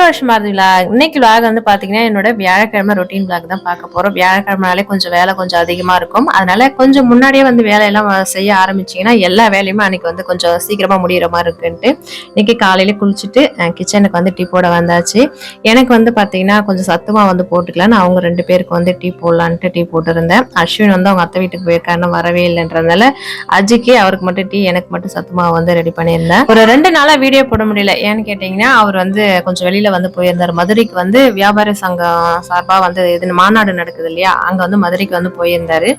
Welcome to வருஷம் vlog இன்னைக்கு vlog வந்து பாத்தீங்கன்னா என்னோட வியாழக்கிழமை ரொட்டீன் விலாக் தான் பார்க்க போறோம். வியாழக்கிழமைனாலே கொஞ்சம் வேலை கொஞ்சம் அதிகமா இருக்கும். அதனால கொஞ்சம் முன்னாடியே வந்து வேலையெல்லாம் செய்ய ஆரம்பிச்சீங்கன்னா எல்லா வேலையுமே அன்னைக்கு வந்து கொஞ்சம் சீக்கிரமா முடிகிற மாதிரி இருக்குன்ட்டு இன்னைக்கு காலையில குளிச்சுட்டு கிச்சனுக்கு வந்து டீ போட வந்தாச்சு. எனக்கு வந்து பாத்தீங்கன்னா கொஞ்சம் சத்துமா வந்து போட்டுக்கலான்னு அவங்க ரெண்டு பேருக்கு வந்து டீ போடலான்ட்டு டீ போட்டிருந்தேன். அஸ்வின் வந்து அவங்க அத்தை வீட்டுக்கு போயிருக்காருன்னு வரவே இல்லைன்றதுனால அஜிக்கு அவருக்கு மட்டும் டீ எனக்கு மட்டும் சத்துமா வந்து ரெடி பண்ணியிருந்தேன். ஒரு ரெண்டு நாளா வீடியோ போட முடியல. ஏன்னு கேட்டீங்கன்னா அவர் வந்து கொஞ்சம் வெளியில வந்து போயிருந்தார். மதுரைக்கு வந்து வியாபார சங்கம் சார்பா வந்து இது மாநாடு நடக்குது இல்லையா? அங்க வந்து மதுரைக்கு வந்து போயிருந்தாரு.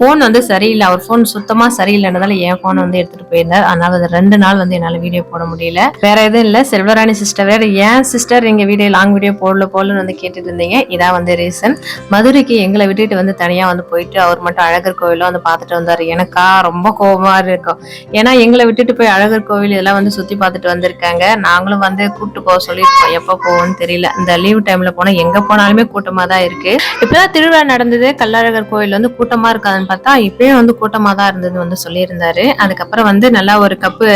போன் வந்து சரியில்லை. அவர் போன் சுத்தமா சரியில்லைன்றதால என் போன் வந்து எடுத்துட்டு போயிருந்தார். அதனால அது ரெண்டு நாள் வந்து என்னால வீடியோ போட முடியல. வேற எதுவும் இல்ல. செல்வராணி சிஸ்டர் வேற ஏன் சிஸ்டர் எங்க வீடியோ லாங் வீடியோ போடல போடலன்னு வந்து கேட்டுட்டு இருந்தீங்க. இதான் வந்து ரீசன் மதுரைக்கு எங்களை விட்டுட்டு வந்து தனியா வந்து போயிட்டு அவர் மட்டும் அழகர் கோயிலும் வந்து பார்த்துட்டு வந்தாரு. எனக்கா ரொம்ப கோபமா இருக்கும். ஏன்னா எங்களை விட்டுட்டு போய் அழகர் கோவில் இதெல்லாம் வந்து சுத்தி பார்த்துட்டு வந்திருக்காங்க. நாங்களும் வந்து கூப்பிட்டு போக சொல்லியிருக்கோம். எப்போ போவோம்னு தெரியல. இந்த லீவ் டைம்ல போனா எங்க போனாலுமே கூட்டமா தான் இருக்கு. இப்பதான் திருவிழா நடந்தது. கள்ளழகர் கோயில் வந்து கூட்டமா இருக்காதுன்னு பார்த்தா இப்பயும் வந்து கூட்டமா தான் இருந்தது வந்து சொல்லியிருந்தாரு. அதுக்கப்புறம் வந்து நல்லா ஒரு கப்பு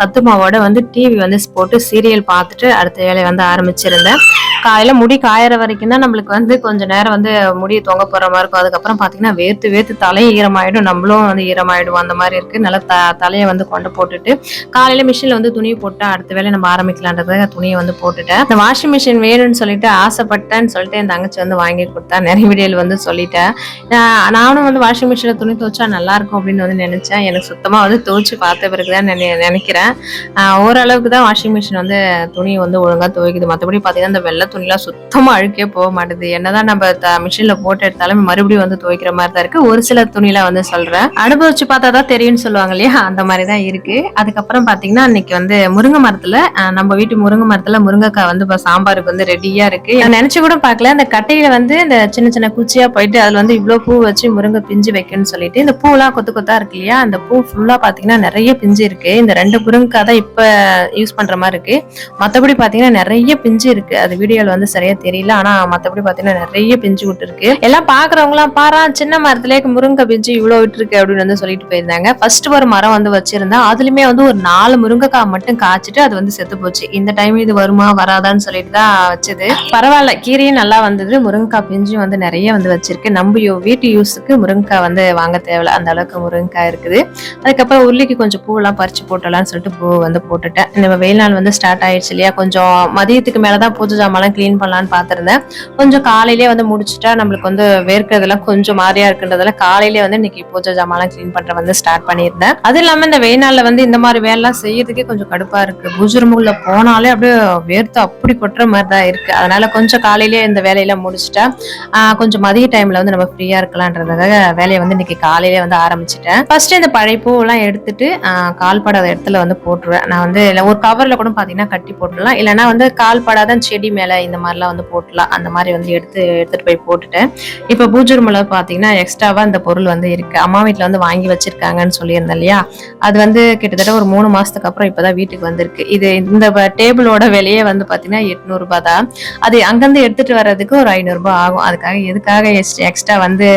சத்து மாவோட வந்து டிவி வந்து போட்டு சீரியல் பார்த்துட்டு அடுத்த வேலையை வந்து ஆரம்பிச்சிருந்தேன். காலையில முடி காயற வரைக்கும் தான் நம்மளுக்கு வந்து கொஞ்ச நேரம் வந்து முடி தொங்க போற மாதிரி இருக்கும். அதுக்கப்புறம் பாத்தீங்கன்னா வேர்த்து வேர்த்து தலையும் ஈரமாயிடும். நம்மளும் வந்து ஈரமாயிடும் அந்த மாதிரி இருக்கு. நல்லா த தலையை வந்து கொண்டு போட்டுட்டு காலையில மிஷின்ல வந்து துணியை போட்டு அடுத்த வேலை நம்ம ஆரம்பிக்கலான்றதுக்காக துணியை வந்து போட்டுட்டேன். இந்த வாஷிங் மிஷின் வேணும்னு சொல்லிட்டு ஆசைப்பட்டேன்னு சொல்லிட்டு என் தங்கச்சி வந்து வாங்கி கொடுத்தா நிறைய வீடியோல வந்து சொல்லிட்டேன். நானும் வந்து வாஷிங் மிஷினில் துணி துவைச்சா நல்லா இருக்கும் அப்படின்னு வந்து நினைச்சேன். எனக்கு சுத்தமா வந்து துவைச்சு பார்த்த பிறகுதான் நினை நினைக்கிறேன். ஓரளவுக்கு தான் வாஷிங் மிஷின் வந்து துணி வந்து ஒழுங்கா துவைக்குது. மற்றபடி பார்த்தீங்கன்னா இந்த வெள்ளை துணிலாம் சுத்தமாக அழுக்கே போக மாட்டுது. என்னதான் நம்ம மிஷினில் போட்டு எடுத்தாலும் மறுபடியும் வந்து துவைக்கிற மாதிரி தான் இருக்கு. ஒரு சில துணிலாம் வந்து சொல்கிறேன் அனுபவிச்சு பார்த்தா தான் தெரியும்னு சொல்லுவாங்க இல்லையா? அந்த மாதிரி தான் இருக்கு. அதுக்கப்புறம் பார்த்தீங்கன்னா இன்னைக்கு வந்து முருங்கை மரத்தில் நம்ம வீட்டு முருங்கை மரத்தில் முருங்கைக்காய் வந்து இப்போ சாம்பாருக்கு வந்து ரெடியாக இருக்கு. நான் நினச்சி கூட பார்க்கல. அந்த கட்டையில் வந்து இந்த சின்ன சின்ன குச்சியாக போயிட்டு அதில் வந்து இவ்வளோ பூ வச்சு முருங்கை பிஞ்சு வைக்கணும்னு சொல்லிட்டு இந்த பூலாம் கொத்து கொத்தா இருக்கு இல்லையா? அந்த பூ ஃபுல்லாக பார்த்தீங்கன்னா நிறைய பிஞ்சு இருக்கு. இந்த ரெண்டு முருங்கைக்காய் தான் இப்போ யூஸ் பண்ணுற மாதிரி இருக்கு. மற்றபடி பார்த்தீங்கன்னா நிறைய பிஞ்சு இருக்கு. அது வீடியோ வீடியோல வந்து சரியா தெரியல. ஆனா மத்தபடி பாத்தீங்கன்னா நிறைய பிஞ்சு விட்டு இருக்கு எல்லாம் பாக்குறவங்க எல்லாம் பாரா சின்ன மரத்திலே முருங்கை பிஞ்சு இவ்வளவு விட்டு இருக்கு அப்படின்னு வந்து சொல்லிட்டு போயிருந்தாங்க. ஃபர்ஸ்ட் ஒரு மரம் வந்து வச்சிருந்தேன் அதுலயுமே வந்து ஒரு நாலு முருங்கைக்காய் மட்டும் காய்ச்சிட்டு அது வந்து செத்து போச்சு. இந்த டைம் இது வருமா வராதான்னு சொல்லிட்டு தான் வச்சது பரவாயில்ல கீரையும் நல்லா வந்தது. முருங்கைக்காய் பிஞ்சும் வந்து நிறைய வந்து வச்சிருக்கு. நம்ம வீட்டு யூஸுக்கு முருங்கைக்காய் வந்து வாங்க தேவையில்ல அந்த அளவுக்கு முருங்கைக்காய் இருக்குது. அதுக்கப்புறம் உருளைக்கு கொஞ்சம் பூவெல்லாம் பறிச்சு போட்டலாம்னு சொல்லிட்டு பூ வந்து போட்டுட்டேன். நம்ம வெயில் நாள் வந்து ஸ்டார்ட் ஆயிடுச்சு இல்லையா? கொஞ்சம் மதியத்துக்கு மேலதான் பூஜை அதெல்லாம் க்ளீன் பண்ணலான்னு பார்த்துருந்தேன். கொஞ்சம் காலையிலே வந்து முடிச்சுட்டா நம்மளுக்கு வந்து வேர்க்கிறதுலாம் கொஞ்சம் மாதிரியா இருக்குன்றதால காலையிலே வந்து இன்னைக்கு பூஜை ஜாமான்லாம் க்ளீன் பண்ற வந்து ஸ்டார்ட் பண்ணியிருந்தேன். அது இல்லாம இந்த வெயில் நாள்ல வந்து இந்த மாதிரி வேலைலாம் செய்யறதுக்கே கொஞ்சம் கடுப்பா இருக்கு. பூஜை போனாலே அப்படியே வேர்த்து அப்படி கொட்டுற மாதிரி தான் இருக்கு. அதனால கொஞ்சம் காலையிலேயே இந்த வேலையெல்லாம் முடிச்சுட்டா கொஞ்சம் மதிய டைம்ல வந்து நம்ம ஃப்ரீயா இருக்கலான்றதுக்காக வேலையை வந்து இன்னைக்கு காலையிலே வந்து ஆரம்பிச்சிட்டேன். ஃபர்ஸ்ட் இந்த பழைய பூவெல்லாம் எடுத்துட்டு கால் படாத இடத்துல வந்து போட்டுருவேன். நான் வந்து ஒரு கவர்ல கூட பாத்தீங்கன்னா கட்டி போட்டுடலாம். இல்லைன்னா வந்து கால் படாத செடி மேல இந்த மாதிரிலாம் வந்து போட்டுலாம். அந்த மாதிரி வந்து எடுத்து எடுத்துட்டு போய் போட்டுட்டேன். இப்போ பூஜை ரூம்ல பார்த்தீங்கன்னா எக்ஸ்ட்ராவா இந்த பொருள் வந்து இருக்கு. அம்மா வீட்டில் வந்து வாங்கி வச்சிருக்காங்கன்னு சொல்லியிருந்தேன் இல்லையா? அது வந்து கிட்டத்தட்ட ஒரு மூணு மாசத்துக்கு அப்புறம் இப்பதான் வீட்டுக்கு வந்திருக்கு. இது இந்த டேபிளோட விலையே வந்து பார்த்தீங்கன்னா எட்நூறுபா தான். அது அங்கிருந்து எடுத்துட்டு வர்றதுக்கு ஒரு ஐநூறுரூபா ஆகும். அதுக்காக எதுக்காக எக்ஸ்ட்ரா வந்து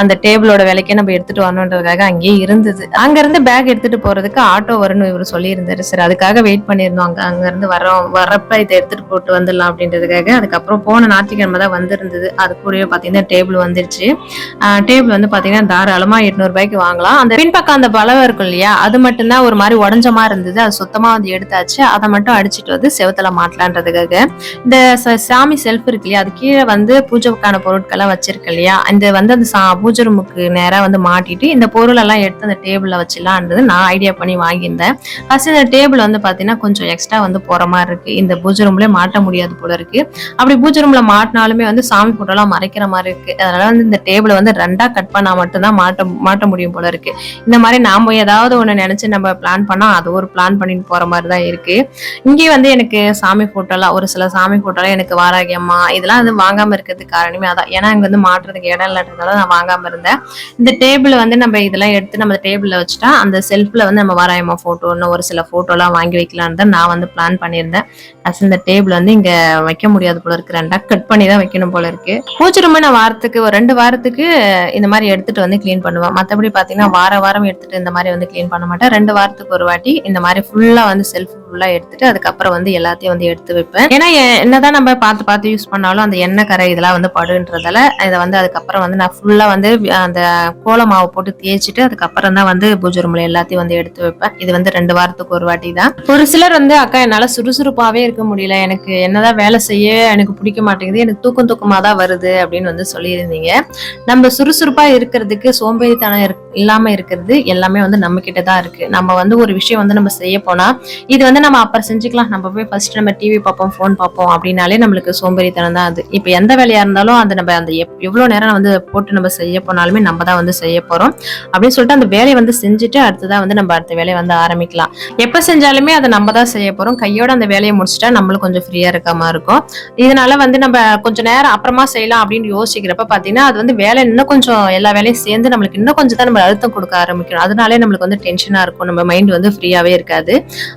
அந்த டேபிளோட விலைக்கே நம்ம எடுத்துட்டு வரணுன்றதுக்காக அங்கேயே இருந்தது. அங்கேருந்து பேக் எடுத்துட்டு போறதுக்கு ஆட்டோ வரும்னு இவர் சொல்லியிருந்தாரு. சார் அதுக்காக வெயிட் பண்ணியிருந்தோம். அங்கே அங்கேருந்து வரோம் வரப்ப இதை எடுத்துட்டு போட்டு வந்துடலாம் அப்படின்றது அப்படின்றதுக்காக அதுக்கப்புறம் போன ஞாயிற்றுக்கிழமை தான் வந்திருந்தது. அது கூடவே பாத்தீங்கன்னா டேபிள் வந்துருச்சு. டேபிள் வந்து பாத்தீங்கன்னா தாராளமாக எட்நூறு ரூபாய்க்கு வாங்கலாம். அந்த பின்பக்கம் அந்த பலவை இருக்கும் இல்லையா அது மட்டும்தான் ஒரு மாதிரி உடஞ்ச மாதிரி இருந்தது. அது சுத்தமா வந்து எடுத்தாச்சு. அதை மட்டும் அடிச்சிட்டு வந்து செவத்துல மாட்டலான்றதுக்காக. இந்த ச- சாமி செல்ஃப் இருக்கு இல்லையா அது கீழே வந்து பூஜைக்கான பொருட்கள்லாம் வச்சிருக்கு இல்லையா இந்த வந்து அந்த சா பூஜை ரூமுக்கு நேரா வந்து மாட்டிட்டு இந்த பொருள் எல்லாம் எடுத்து அந்த டேபிள்ல வச்சிடலான்றது நான் ஐடியா பண்ணி வாங்கியிருந்தேன். ஃபர்ஸ்ட் இந்த டேபிள் வந்து பாத்தீங்கன்னா கொஞ்சம் எக்ஸ்ட்ரா வந்து போற மாதிரி இருக்கு. இந்த பூஜை ரூம்ல மாட்ட முடியாது போல இருக்கு. அப்படி பூஜை ரூம்ல மாட்டினாலுமே வந்து சாமி போட்டோலாம் மறைக்கிற மாதிரி இருக்கு. அதனால வந்து இந்த டேபிளை வந்து ரெண்டா கட் பண்ணா மட்டும்தான் மாட்ட மாட்ட முடியும் போல இருக்கு. இந்த மாதிரி நாம ஏதாவது ஒண்ணு நினைச்சு நம்ம பிளான் பண்ணா அது ஒரு பிளான் பண்ணிட்டு போற மாதிரி தான் இருக்கு. இங்கே வந்து எனக்கு சாமி போட்டோலாம் ஒரு சில சாமி போட்டோலாம் எனக்கு வாராகி அம்மா இதெல்லாம் வந்து வாங்காம இருக்கிறதுக்கு காரணமே அதான். ஏன்னா இங்க வந்து மாட்டுறதுக்கு இடம் இல்லாட்டதால நான் வாங்காம இருந்தேன். இந்த டேபிள் வந்து நம்ம இதெல்லாம் எடுத்து நம்ம டேபிள்ல வச்சுட்டா அந்த செல்ஃப்ல வந்து நம்ம வாராயம்மா போட்டோ இன்னும் ஒரு சில போட்டோலாம் வாங்கி வைக்கலான்னு தான் நான் வந்து பிளான் பண்ணியிருந்தேன். அஸ் இந்த டேபிள் வந்து இங்க வைக்க வைக்க முடியாது போல இருக்கு. ரெண்டா கட் பண்ணி தான் வைக்கணும் போல இருக்கு. பூஜை நான் வாரத்துக்கு ஒரு ரெண்டு வாரத்துக்கு இந்த மாதிரி எடுத்துட்டு வந்து க்ளீன் பண்ணுவேன். மற்றபடி பார்த்தீங்கன்னா வார வாரம் எடுத்துட்டு இந்த மாதிரி வந்து க்ளீன் பண்ண மாட்டேன். ரெண்டு வாரத்துக்கு ஒரு வாட்டி இந்த மாதிரி ஃபுல்லா வந்து செல்ஃப் ஃபுல்லா எடுத்துட்டு அதுக்கப்புறம் வந்து எல்லாத்தையும் வந்து எடுத்து வைப்பேன். ஏன்னா என்னதான் நம்ம பார்த்து பார்த்து யூஸ் பண்ணாலும் அந்த எண்ணெய் கரை இதெல்லாம் வந்து படுன்றதால இதை வந்து அதுக்கப்புறம் வந்து நான் ஃபுல்லா வந்து அந்த கோல மாவு போட்டு தேய்ச்சிட்டு அதுக்கப்புறம் தான் வந்து பூஜை ரூம்ல எல்லாத்தையும் வந்து எடுத்து வைப்பேன். இது வந்து ரெண்டு வாரத்துக்கு ஒரு வாட்டி தான் ஒரு சிலர் வந்து அக்கா என்னால சுறுசுறுப்பாவே இருக்க முடியல. எனக்கு என்னதான் வேலை செய்ய எனக்கு பிடிக்க மாட்டேங்குது. எனக்கு தூக்கம் தூக்கமாக தான் வருது அப்படின்னு வந்து சொல்லியிருந்தீங்க. நம்ம சுறுசுறுப்பாக இருக்கிறதுக்கு சோம்பேறித்தனம் இரு இல்லாமல் இருக்கிறது எல்லாமே வந்து நம்ம கிட்ட தான் இருக்குது நம்ம வந்து ஒரு விஷயம் வந்து நம்ம செய்ய போனால் இது வந்து நம்ம அப்புறம் செஞ்சுக்கலாம். நம்ம போய் ஃபர்ஸ்ட் நம்ம டிவி பார்ப்போம் ஃபோன் பார்ப்போம் அப்படின்னாலே நம்மளுக்கு சோம்பேறித்தனம் தான் அது. இப்போ எந்த வேலையாக இருந்தாலும் அந்த நம்ம அந்த எப்- எவ்வளோ நேரம் வந்து போட்டு நம்ம செய்ய போனாலுமே நம்ம தான் வந்து செய்ய போகிறோம் அப்படின்னு சொல்லிட்டு அந்த வேலையை வந்து செஞ்சுட்டு அடுத்ததான் வந்து நம்ம அடுத்த வேலையை வந்து ஆரம்பிக்கலாம். எப்போ செஞ்சாலுமே அதை நம்ம தான் செய்ய போகிறோம் கையோட அந்த வேலையை முடிச்சிட்டா நம்மளும் கொஞ்சம் ஃப்ரீயாக இருக்க மாதிரி இருக்கும். இதனால வந்து நம்ம கொஞ்சம் நேரம் அப்புறமா செய்யலாம் அப்படின்னு யோசிக்கிறப்ப பாத்தீங்கன்னா அது வந்து வேலை இன்னும் கொஞ்சம் எல்லா வேலையும் சேர்ந்து நம்மளுக்கு இன்னும் கொஞ்சம் தான் நம்ம அழுத்தம் கொடுக்க ஆரம்பிக்கணும் அதனாலே நம்மளுக்கு வந்து டென்ஷனா இருக்கும். நம்ம மைண்ட் வந்து ஃப்ரீயாவே இருக்காது.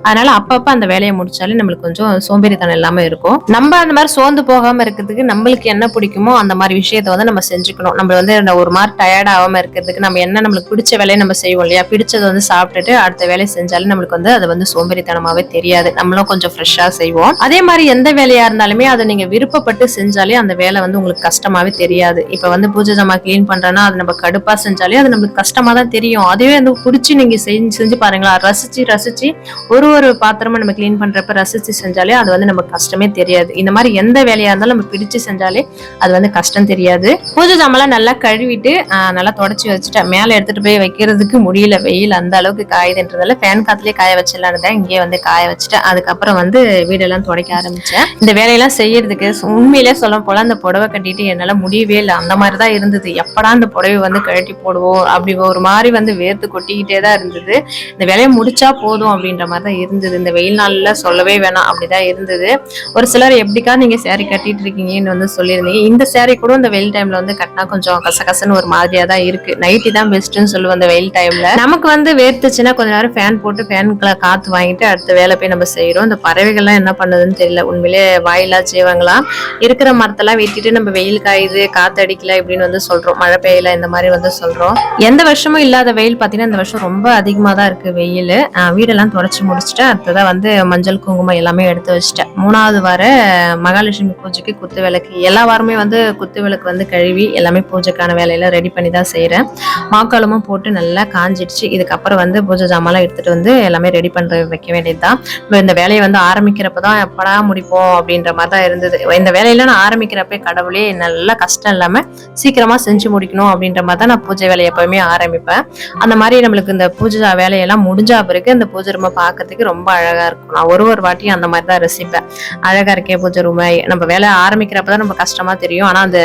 அதனால அப்பப்ப அந்த வேலையை முடிச்சாலே நம்மளுக்கு கொஞ்சம் சோம்பேறித்தனம் இல்லாம இருக்கும். நம்ம அந்த மாதிரி சோர்ந்து போகாம இருக்கிறதுக்கு நம்மளுக்கு என்ன பிடிக்குமோ அந்த மாதிரி விஷயத்த வந்து நம்ம செஞ்சுக்கணும். நம்ம வந்து ஒரு மாதிரி டயர்ட் ஆகாம இருக்கிறதுக்கு நம்ம என்ன நம்மளுக்கு பிடிச்ச வேலையை நம்ம செய்வோம் இல்லையா? பிடிச்சதை வந்து சாப்பிட்டுட்டு அடுத்த வேலையை செஞ்சாலும் நம்மளுக்கு வந்து அது வந்து சோம்பேறித்தனமாவே தெரியாது. நம்மளும் கொஞ்சம் ஃப்ரெஷ்ஷா செய்வோம். அதே மாதிரி எந்த வேலையா இருந்தாலுமே அதை நீங்க விருப்பப்பட்டு செஞ்சாலே அந்த வேலை வந்து உங்களுக்கு கஷ்டமாவே தெரியாது. இப்ப வந்து பூஜை ஜாமா க்ளீன் பண்றேன்னா அது நம்ம கடுப்பா செஞ்சாலே அது நம்மளுக்கு கஷ்டமா தான் தெரியும். அதுவே வந்து பிடிச்சி நீங்க செஞ்சு செஞ்சு பாருங்களா ரசிச்சு ரசிச்சு ஒரு ஒரு பாத்திரமும் நம்ம க்ளீன் பண்றப்ப ரசிச்சு செஞ்சாலே அது வந்து நமக்கு கஷ்டமே தெரியாது. இந்த மாதிரி எந்த வேலையா இருந்தாலும் நம்ம பிடிச்சு செஞ்சாலே அது வந்து கஷ்டம் தெரியாது. பூஜை ஜாமெல்லாம் நல்லா கழுவிட்டு நல்லா தொடச்சி வச்சுட்டேன். மேலே எடுத்துட்டு போய் வைக்கிறதுக்கு முடியல. வெயில் அந்த அளவுக்கு காயுதுன்றதால ஃபேன் காத்துலயே காய வச்சிடலான்னு தான் இங்கேயே வந்து காய வச்சுட்டேன். அதுக்கப்புறம் வந்து வீடெல்லாம் துடைக்க ஆரம்பிச்சேன். இந்த வேலையெல்லாம் செய்யறதுக்கு உண்மையிலே சொல்ல போல அந்த புடவை கட்டிட்டு என்னால முடியவே இல்லை. அந்த மாதிரி தான் இருந்தது. எப்படா அந்த புடவை வந்து கழட்டி போடுவோம்? அப்படி ஒரு மாதிரி வந்து வேர்த்து கொட்டிக்கிட்டே தான் இருந்தது. இந்த வேலையை முடிச்சா போதும் அப்படின்ற மாதிரி தான் இருந்தது. இந்த வெயில் நாளில் சொல்லவே வேணாம். அப்படிதான் இருந்தது. ஒரு சிலர் எப்படிக்கா நீங்க சேரீ கட்டிட்டு இருக்கீங்கன்னு வந்து சொல்லியிருந்தீங்க. இந்த சேரீ கூட இந்த வெயில் டைம்ல வந்து கட்டினா கொஞ்சம் கசகசன்னு ஒரு மாதிரியா தான் இருக்கு. நைட்டி தான் பெஸ்ட்னு சொல்லுவோம் அந்த வெயில் டைம்ல நமக்கு வந்து வேர்த்துச்சுன்னா கொஞ்ச நேரம் ஃபேன் போட்டு ஃபேனுக்குள்ள காத்து வாங்கிட்டு அடுத்த வேலை போய் நம்ம செய்யறோம் இந்த பறவைகள்லாம் என்ன பண்ணுதுன்னு தெரியல. உண்மையிலே வாயில் செய்வாங்களா? இருக்கிற மரத்தெல்லாம் வெட்டிட்டு நம்ம வெயில் காயுது காத்தடிக்கல இப்படின்னு வந்து சொல்றோம். மழை பெய்யல இந்த மாதிரி வந்து சொல்றோம். எந்த வருஷமும் இல்லாத வெயில் பார்த்தீங்கன்னா இந்த வருஷம் ரொம்ப அதிகமாக தான் இருக்கு வெயில். வீடெல்லாம் தொடச்சி முடிச்சுட்டு அடுத்ததான் வந்து மஞ்சள் குங்குமம் எல்லாமே எடுத்து வச்சுட்டேன். மூணாவது வார மகாலட்சுமி பூஜைக்கு குத்து விளக்கு. எல்லா வாரமே வந்து குத்து விளக்கு வந்து கழுவி எல்லாமே பூஜைக்கான வேலையெல்லாம் ரெடி பண்ணி தான் செய்கிறேன் மாக்காளமும் போட்டு நல்லா காஞ்சிடுச்சு. இதுக்கப்புறம் வந்து பூஜை ஜாமான்லாம் எடுத்துட்டு வந்து எல்லாமே ரெடி பண்ணுறது வைக்க வேண்டியது தான் இந்த வேலையை வந்து ஆரம்பிக்கிறப்ப தான் எப்படா முடிப்போம் அப்படின்ற மாதிரி தான் இருந்தது. இந்த வேலையெல்லாம் நான் ஆரம்பிக்கிறப்பே கடவுளே நல்லா கஷ்டம் இல்லாம சீக்கிரமா செஞ்சு முடிக்கணும் அப்படின்ற மாதிரி தான் நான் பூஜை வேலையை எப்பவுமே ஆரம்பிப்பேன். அந்த மாதிரி நம்மளுக்கு இந்த பூஜை வேலையெல்லாம் முடிஞ்சா பிறகு இந்த பூஜை ரூமை பார்க்கறதுக்கு ரொம்ப அழகா இருக்கும். நான் ஒரு ஒரு வாட்டியும் அந்த மாதிரி தான் ரசிப்பேன். அழகா இருக்கே பூஜை ரூமை நம்ம வேலை ஆரம்பிக்கிறப்ப தான் நம்ம கஷ்டமா தெரியும். ஆனா அந்த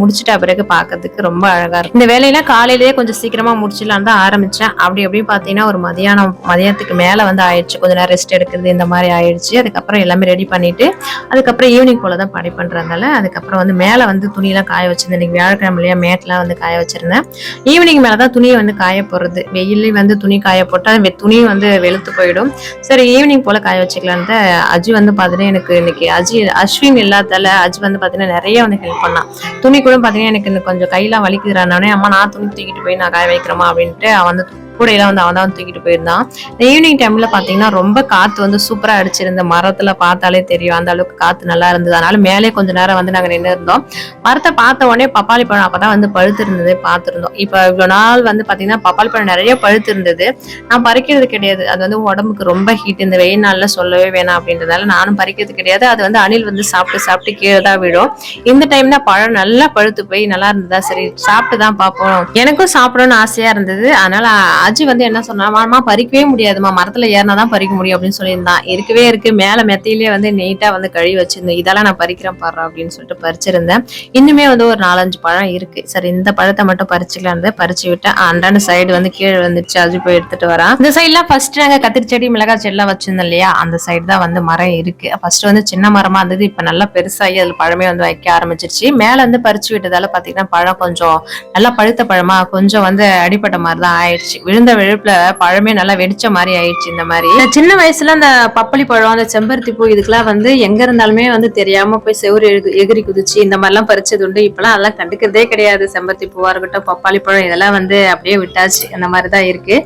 முடிச்சிட்ட பிறகு பார்க்கறதுக்கு ரொம்ப அழகா இருக்கும். இந்த வேலையெல்லாம் காலையிலேயே கொஞ்சம் சீக்கிரமா முடிச்சிடலான்னு தான் ஆரம்பிச்சேன். அப்படி அப்படி பார்த்தீங்கன்னா ஒரு மதியானம் மதியத்துக்கு மேல வந்து ஆயிடுச்சு. கொஞ்ச நேரம் ரெஸ்ட் எடுக்கிறது இந்த மாதிரி ஆயிடுச்சு. அதுக்கப்புறம் எல்லாமே ரெடி பண்ணிட்டு அதுக்கப்புறம் ஈவினிங் போல தான் படி பண்ணுறதால அதுக்கப்புறம் வந்து மேலே வந்து துணியெல்லாம் காய வச்சிருந்தேன். இன்றைக்கி வியாழக்கிழமையிலேயே மேட்லாம் வந்து காய வச்சுருந்தேன். ஈவினிங் மேலே தான் துணியை வந்து காய போடுறது. வெயிலே வந்து துணி காய போட்டால் துணி வந்து வெளுத்து போயிடும். சரி ஈவினிங் போல் காய வச்சுக்கலான்ட்டு அஜி வந்து பார்த்தீங்கன்னா எனக்கு இன்னைக்கு அஜி அஸ்வின் இல்லாதால அஜி வந்து பார்த்தீங்கன்னா நிறைய வந்து ஹெல்ப் பண்ணான் துணி கூட பார்த்தீங்கன்னா எனக்கு இன்னும் கொஞ்சம் கையெல்லாம் வலிக்குதுறானே அம்மா நான் துணி தூக்கிட்டு போய் நான் காய வைக்கிறேமா அப்படின்ட்டு அவன் வந்து கூடையெல்லாம் வந்து அவன் தான் தூக்கிட்டு போயிருந்தான். ஈவினிங் டைம்ல பாத்தீங்கன்னா ரொம்ப காத்து வந்து சூப்பராக அடிச்சிருந்த மரத்துல பார்த்தாலே தெரியும். அந்த அளவுக்கு காத்து நல்லா இருந்தது. அதனால மேலே கொஞ்ச நேரம் வந்து நாங்க நின்று இருந்தோம். மரத்தை பார்த்த உடனே பப்பாளி பழம் அப்பதான் வந்து பழுத்து இருந்தது பார்த்துருந்தோம். இப்போ இவ்வளோ நாள் வந்து பாத்தீங்கன்னா பப்பாளி பழம் நிறைய பழுத்து இருந்தது நான் பறிக்கிறது கிடையாது. அது வந்து உடம்புக்கு ரொம்ப ஹீட் இந்த வெயில் நாள்ல சொல்லவே வேணாம் அப்படின்றதால நானும் பறிக்கிறது கிடையாது. அது வந்து அணில் வந்து சாப்பிட்டு சாப்பிட்டு கீழே தான் விடும் இந்த டைம் தான் பழம் நல்லா பழுத்து போய் நல்லா இருந்ததா? சரி சாப்பிட்டு தான் பார்ப்போம். எனக்கும் சாப்பிடணும்னு ஆசையா இருந்தது. அதனால அஜி வந்து என்ன சொன்னா மாமா பறிக்கவே முடியாதுமா மரத்துல ஏறினா தான் பறிக்க முடியும் அப்படின்னு சொல்லியிருந்தான். இருக்கவே இருக்கு. மேல மெத்தையிலேயே வந்து நீட்டா வந்து கழுவி வச்சிருந்தேன் இதெல்லாம் நான் பறிக்கிறேன் பாரு அப்படின்னு சொல்லிட்டு பறிச்சிருந்தேன். இன்னுமே வந்து ஒரு நாலஞ்சு பழம் இருக்கு. சரி இந்த பழத்தை மட்டும் பறிச்சுக்கலாம் பறிச்சு விட்டேன். அண்டான சைடு வந்து கீழே வந்துருச்சு அஜி போய் எடுத்துட்டு வரான் இந்த சைட்லாம் ஃபர்ஸ்ட் நாங்க கத்திரி செடி மிளகாய் செடிலாம் வச்சிருந்தோம் இல்லையா? அந்த சைடு தான் வந்து மரம் இருக்கு. ஃபர்ஸ்ட் வந்து சின்ன மரமா இருந்தது. இப்ப நல்லா பெருசாகி அதுல பழமே வந்து வைக்க ஆரம்பிச்சிருச்சு. மேல வந்து பறிச்சு விட்டதால பாத்தீங்கன்னா பழம் கொஞ்சம் நல்லா பழுத்த பழமா கொஞ்சம் வந்து அடிப்பட்ட மாதிரி தான் ஆயிடுச்சு விழுந்த விழுப்புல பழமே நல்லா வெடிச்ச மாதிரி ஆயிடுச்சு இந்த மாதிரி. சின்ன வயசுல அந்த பப்பளி பழம் அந்த செம்பருத்தி பூ இதுக்கெல்லாம் வந்து எங்க இருந்தாலுமே வந்து தெரியாம போய் செவுரு எகிரி குதிச்சு இந்த மாதிரிலாம் பறிச்சது உண்டு. இப்பெல்லாம் அதெல்லாம் கண்டுக்கிறதே கிடையாது. செம்பருத்தி பூவா இருக்கட்டும் பப்பாளி பழம் இதெல்லாம் வந்து அப்படியே விட்டாச்சு. அந்த மாதிரி தான் இருக்கு.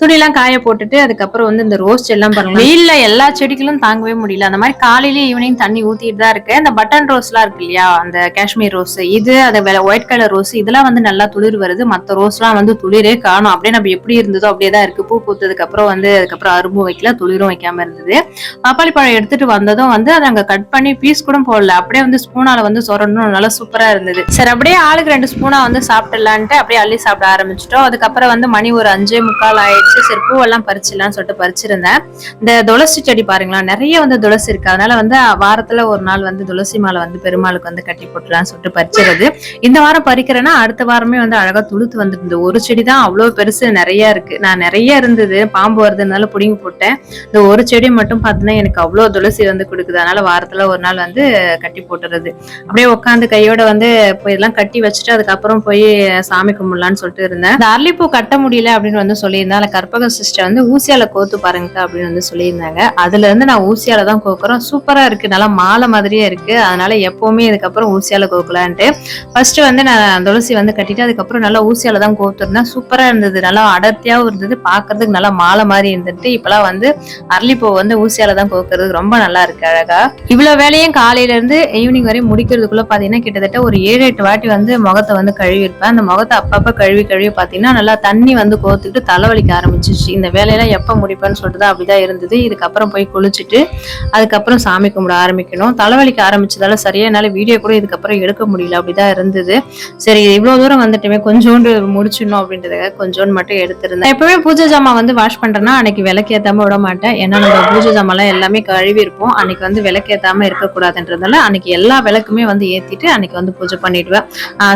துணியெல்லாம் காய போட்டுட்டு அதுக்கப்புறம் வந்து இந்த ரோஸ் எல்லாம் பாருங்க வெயில்ல எல்லா செடிகளும் தாங்கவே முடியல. அந்த மாதிரி காலையிலேயே ஈவினிங் தண்ணி ஊத்திட்டு தான் இருக்கு. அந்த பட்டன் ரோஸ்லாம் இருக்கு இல்லையா? அந்த காஷ்மீர் ரோஸ் இது அது ஒயிட் கலர் ரோஸ் இதெல்லாம் வந்து நல்லா துளிர் வருது. மத்த ரோஸ்லாம் வந்து துளிரே காணும். அப்படியே நம்ம எப்படி இருந்ததோ அப்படியே தான் இருக்கு. பூ பூத்ததுக்கு அப்புறம் வந்து அதுக்கப்புறம் அரும்பும் வைக்கல துளிரும் வைக்காம இருந்தது. பப்பாளி பழம் எடுத்துட்டு வந்ததும் வந்து அதை அங்க கட் பண்ணி பீஸ் கூட போடல. அப்படியே வந்து ஸ்பூனால வந்து சொரணும். நல்லா சூப்பரா இருந்தது. சரி அப்படியே ஆளுக்கு ரெண்டு ஸ்பூனா வந்து சாப்பிடலான்ட்டு அப்படியே அள்ளி சாப்பிட ஆரம்பிச்சிட்டோம். அதுக்கப்புறம் வந்து மணி ஒரு அஞ்சே முக்கால் ஆயிடுச்சு. சரி பூவெல்லாம் பறிச்சிடலாம்னு சொல்லிட்டு பறிச்சிருந்தேன். இந்த துளசி செடி பாருங்களா நிறைய வந்து துளசி இருக்கு. அதனால வந்து வாரத்துல ஒரு நாள் வந்து துளசி மாலை வந்து பெருமாளுக்கு வந்து கட்டி போட்டுலாம்னு சொல்லிட்டு பறிச்சிருது. இந்த வாரம் பறிக்கிறேன்னா அடுத்த வாரமே வந்து அழகா துளுத்து வந்துருந்தது ஒரு செடி தான் அவ்வளவு பெருசு நிறைய இருக்கு. நான் நிறைய இருந்தது. பாம்பு வருதுனால பிடிங்கி போட்டேன். இந்த ஒரு செடி மட்டும் பார்த்தீங்கன்னா எனக்கு அவ்வளோ துளசி வந்து கொடுக்குது. அதனால வாரத்துல ஒரு நாள் வந்து கட்டி போட்டுறது. அப்படியே உட்காந்து கையோட வந்து போய் இதெல்லாம் கட்டி வச்சுட்டு அதுக்கப்புறம் போய் சாமி கும்பிடலான்னு சொல்லிட்டு இருந்தேன். இந்த அரளிப்பூ கட்ட முடியல அப்படின்னு வந்து சொல்லியிருந்தேன். அதில் கற்பக சிஸ்டர் வந்து ஊசியால கோத்து பாருங்க அப்படின்னு வந்து சொல்லியிருந்தாங்க. அதுல இருந்து நான் ஊசியால தான் கோக்குறோம். சூப்பரா இருக்கு. நல்லா மாலை மாதிரியே இருக்கு. அதனால எப்பவுமே இதுக்கப்புறம் ஊசியால கோக்கலான்ட்டு. ஃபர்ஸ்ட் வந்து நான் துளசி வந்து கட்டிட்டு அதுக்கப்புறம் நல்லா ஊசியால தான் கோத்துருந்தேன். சூப்பரா இருந்தது. நல்லா அடர் அடர்த்தியாவும் இருந்தது. பார்க்கறதுக்கு நல்லா மாலை மாதிரி இருந்துட்டு இப்பெல்லாம் வந்து அரளிப்பூ வந்து ஊசியால தான் கோக்குறது ரொம்ப நல்லா இருக்கு அழகா. இவ்வளவு வேலையும் காலையில இருந்து ஈவினிங் வரையும் முடிக்கிறதுக்குள்ள பாத்தீங்கன்னா கிட்டத்தட்ட ஒரு ஏழு எட்டு வாட்டி வந்து முகத்தை வந்து கழுவி இருப்பேன் அந்த முகத்தை அப்பப்ப கழுவி கழுவி பாத்தீங்கன்னா நல்லா தண்ணி வந்து கோத்துக்கிட்டு தலைவலிக்க ஆரம்பிச்சிச்சு இந்த வேலையெல்லாம் எப்ப முடிப்பேன்னு சொல்லிட்டு தான் அப்படிதான் இருந்தது. இதுக்கப்புறம் போய் குளிச்சுட்டு அதுக்கப்புறம் சாமி கும்பிட ஆரம்பிக்கணும். தலைவலிக்க ஆரம்பிச்சதால சரியா என்னால வீடியோ கூட இதுக்கப்புறம் எடுக்க முடியல. அப்படிதான் இருந்தது. சரி இவ்வளவு தூரம் வந்துட்டுமே கொஞ்சோண்டு முடிச்சிடணும் அப்படின்றதுக்காக கொஞ்சோண்டு மட்டும் எடுத்து கொடுத்துருந்தேன். எப்பவுமே பூஜை ஜாமான் வந்து வாஷ் பண்றேன்னா அன்னைக்கு விளக்கேத்தாம விட மாட்டேன். ஏன்னா நம்ம பூஜை ஜாமான் எல்லாமே கழுவி இருப்போம் அன்னைக்கு வந்து விளக்கேத்தாம இருக்கக்கூடாதுன்றதுனால அன்னைக்கு எல்லா விளக்குமே வந்து ஏத்திட்டு அன்னைக்கு வந்து பூஜை பண்ணிடுவேன்.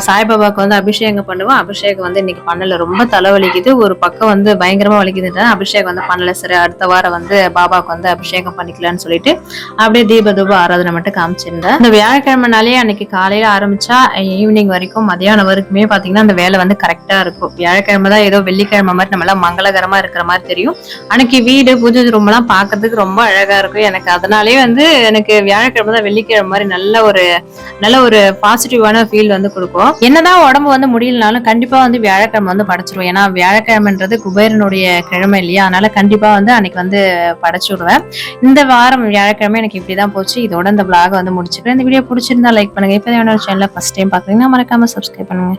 சாய்பாபாவுக்கு வந்து அபிஷேகம் பண்ணுவேன் அபிஷேகம் வந்து இன்னைக்கு பண்ணல. ரொம்ப தலைவலிக்குது. ஒரு பக்கம் வந்து பயங்கரமா வலிக்குதுன்றதால அபிஷேகம் வந்து பண்ணல. சரி அடுத்த வாரம் வந்து பாபாவுக்கு வந்து அபிஷேகம் பண்ணிக்கலாம்னு சொல்லிட்டு அப்படியே தீப தூப ஆராதனை மட்டும் காமிச்சிருந்தேன். இந்த வியாழக்கிழமைனாலே அன்னைக்கு காலையில ஆரம்பிச்சா ஈவினிங் வரைக்கும் மதியானம் வரைக்குமே பாத்தீங்கன்னா அந்த வேலை வந்து கரெக்டா இருக்கும். வியாழக்கிழமை தான் ஏதோ வெள்ளிக்கிழமை மாதிரி நம்ம எல்லாம் மங்களகரமா இருக்கிற மாதிரி தெரியும். அன்னைக்கு வீடு பூஜை ரூம் எல்லாம் பாக்குறதுக்கு ரொம்ப அழகா இருக்கும். எனக்கு அதனாலே வந்து எனக்கு வியாழக்கிழமை தான் வெள்ளிக்கிழமை மாதிரி நல்ல ஒரு நல்ல ஒரு பாசிட்டிவான ஃபீல் வந்து கொடுக்கும். என்னதான் உடம்பு வந்து முடியலனாலும் கண்டிப்பா வந்து வியாழக்கிழமை வந்து படைச்சிருவோம். ஏன்னா வியாழக்கிழமைன்றது குபேரனுடைய கிழமை இல்லையா? அதனால கண்டிப்பா வந்து அன்னைக்கு வந்து படைச்சு விடுவேன் இந்த வாரம் வியாழக்கிழமை எனக்கு இப்படிதான் போச்சு. இதோட இந்த vlog வந்து முடிச்சுக்கிறேன். இந்த வீடியோ பிடிச்சிருந்தா லைக் பண்ணுங்க. இப்போ என்னோட சேனலை ஃபர்ஸ்ட் டைம் பாக்குறீங்கன்னா மறக்காம சப்ஸ்கிரைப் பண்ணுங்க.